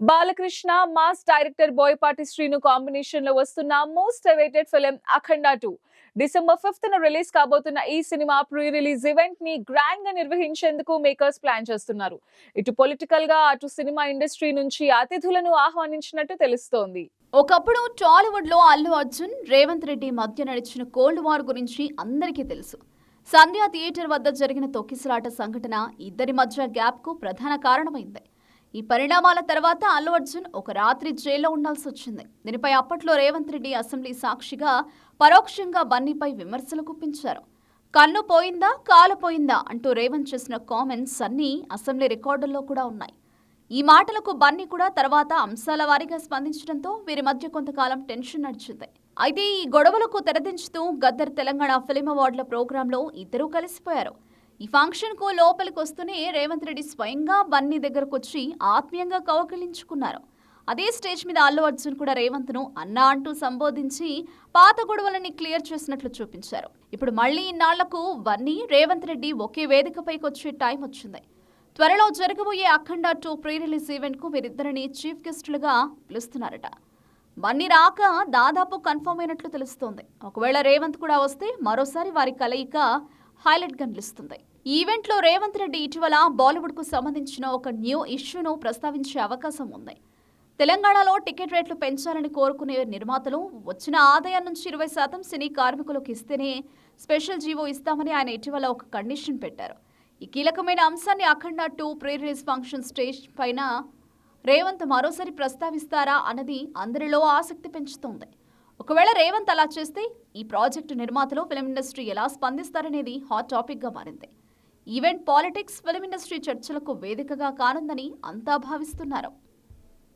Balakrishna mass director Boyapati Srinu కాంబినేషన్లో వస్తున్న most awaited film Akhanda two December fifth న రిలీజ్ కాబోతున్న ఈ సినిమా ప్రీ రిలీజ్ ఈవెంట్ని గ్రాండ్గా నిర్వహించేందుకు మేకర్స్ ప్లాన్ చేస్తున్నారు. ఇటు పొలిటికల్గా అటు సినిమా ఇండస్ట్రీ నుంచి అతిథులను ఆహ్వానించినట్టు తెలుస్తోంది. ఒకప్పుడు టాలీవుడ్లో అల్లు అర్జున్ రేవంత్ రెడ్డి మధ్య నడిచిన కోల్డ్ వార్ గురించి అందరికీ తెలుసు. సంధ్యా థియేటర్ వద్ద జరిగిన తొక్కిసలాట సంఘటన ఇద్దరి మధ్య గ్యాప్కు ప్రధాన కారణమైంది. ఈ పరిణామాల తర్వాత అల్లు అర్జున్ ఒక రాత్రి జైల్లో ఉండాల్సి వచ్చింది. దీనిపై అప్పట్లో రేవంత్ రెడ్డి అసెంబ్లీ సాక్షిగా పరోక్షంగా బన్నీపై విమర్శలు గుప్పించారు. కన్ను పోయిందా కాలు పోయిందా అంటూ రేవంత్ చేసిన కామెంట్స్ అన్నీ అసెంబ్లీ రికార్డుల్లో కూడా ఉన్నాయి. ఈ మాటలకు బన్నీ కూడా తర్వాత అంశాల వారీగా స్పందించడంతో వీరి మధ్య కొంతకాలం టెన్షన్ నడిచింది. అయితే ఈ గొడవలకు తెరదించుతూ గద్దర్ తెలంగాణ ఫిలిం అవార్డుల ప్రోగ్రాంలో ఇద్దరూ కలిసిపోయారు. ఈ ఫంక్షన్కు లోపలికి వస్తూనే రేవంత్ రెడ్డి స్వయంగా బన్నీ దగ్గరకు వచ్చి ఆత్మీయంగా కౌకలించుకున్నారు అదే స్టేజ్ మీద అల్లు అర్జున్ కూడా రేవంత్ను అన్నా అంటూ సంబోధించి పాత గొడవలని క్లియర్ చేసినట్లు చూపించారు. ఇప్పుడు మళ్ళీ ఇన్నాళ్ళకు బన్నీ రేవంత్ రెడ్డి ఒకే వేదికపైకి వచ్చే టైం వచ్చింది. త్వరలో జరగబోయే అఖండ టూ ప్రీ రిలీజ్ ఈవెంట్కు వీరిద్దరిని చీఫ్ గెస్టులుగా పిలుస్తున్నారట. బన్నీ రాక దాదాపు కన్ఫర్మ్ అయినట్లు తెలుస్తోంది. ఒకవేళ రేవంత్ కూడా వస్తే మరోసారి వారి కలయిక హైలైట్గా నిలుస్తుంది. ఈవెంట్లో రేవంత్ రెడ్డి ఇటీవల బాలీవుడ్కు సంబంధించిన ఒక న్యూ ఇష్యూను ప్రస్తావించే అవకాశం ఉంది. తెలంగాణలో టికెట్ రేట్లు పెంచాలని కోరుకునే నిర్మాతలు వచ్చిన ఆదాయం నుంచి ఇరవై శాతం సినీ కార్మికులకు ఇస్తేనే స్పెషల్ జీవో ఇస్తామని ఆయన ఇటీవల ఒక కండిషన్ పెట్టారు. ఈ కీలకమైన అంశాన్ని Akhanda two pre release function stage పైన రేవంత్ మరోసారి ప్రస్తావిస్తారా అన్నది అందరిలో ఆసక్తి పెంచుతోంది. ఒకవేళ రేవంత్ అలా చేస్తే ఈ ప్రాజెక్టు నిర్మాతలు ఫిలిం ఇండస్ట్రీ ఎలా స్పందిస్తారనేది హాట్ టాపిక్గా మారింది. ఈవెంట్ పాలిటిక్స్ ఫిలిం ఇండస్ట్రీ చర్చలకు వేదికగా కానుందని అంతా భావిస్తున్నారు.